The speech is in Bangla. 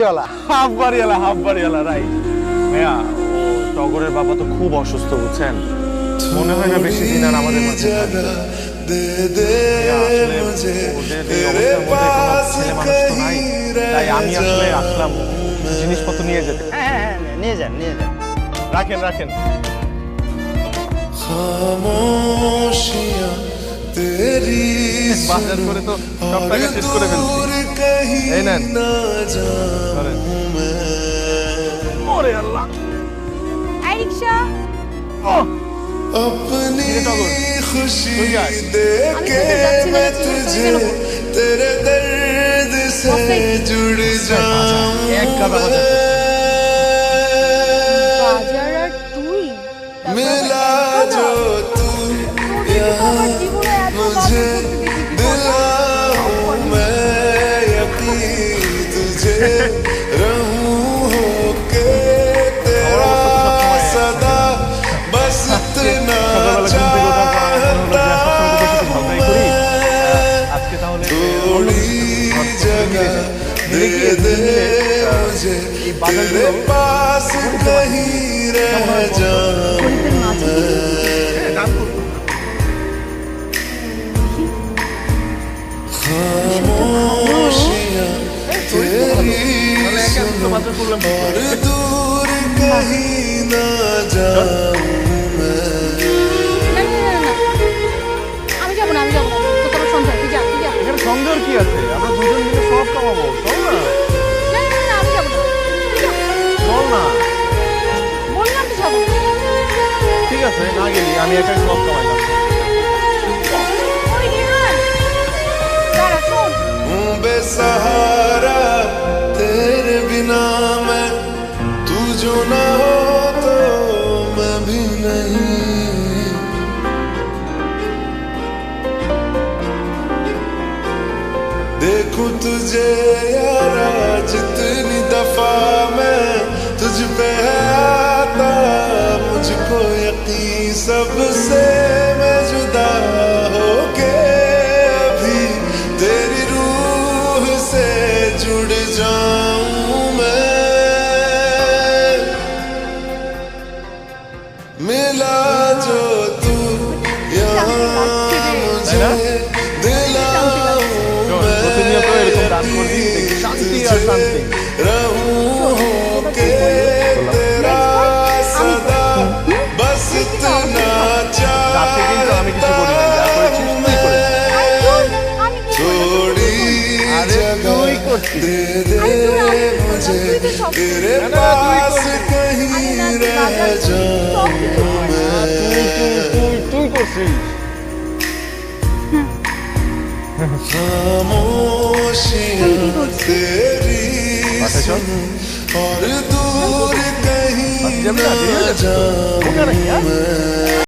হাফ বাড়িওয়ালা টগরের বাবা তো খুব অসুস্থ বুঝছেন? মনে হয় না বেশি দিন আর আমাদের মাঝে তাই আমি আসলাম জিনিসপত্র নিয়ে যেতে। রাখেন রাখেন। খামোশিয়া তেরি तेरी বাজার করে তো সব টাকা শেষ করে ফেলছি कहीं এই নেন ना जाऊं ধরেন। मैं ওরে আল্লাহ এই রিক্সা ওহ, अपनी ये टॉगोर। खुशी कोई यार। दे আমি के তোকে যাচ্ছি मैं বলে তুই तुझे চলে গেলো। तेरे दर्द से वापस। जुड़ जाऊं এক গাদা বাজার করছি। বাজার আর তুই তারপর मिला थोड़ी जगह दे दे मुझे तेरे पास कहीं रह जाऊं खामोशियां तेरी सुनो और दूर कहीं এখানে কি আছে? আমরা দুজন মিলে সব কামাবো চল না। ঠিক আছে না গেলি আমি একাই সব কামাইলাম तुझे यारा जितनी दफ़ा मैं तुझ पे है आता मुझको यकीन सबसे मैं जुदा हो के अभी तेरी रूह से जुड़ जाऊँ मैं। मिला जो तू यहाँ मुझे শান্তি আর শান্তি रहूं के तेरा सदा बस इतना রাতে কিন্তু আমি কিছু করি না যা করেছিস তুই করেছিস আরে ধুর, আমি কি করলাম? थोड़ी अरे जगह तू ही करती। दे दे अरे तू रात को मुझे तू तो सब तेरे ना, ना, तू ही पास करती। कहीं আমি না, रह বাজার করছি, जाऊं সব কিছু করছি। তুই তুই করছিস खामोशियां तेरी बातें चल। और दूर कहीं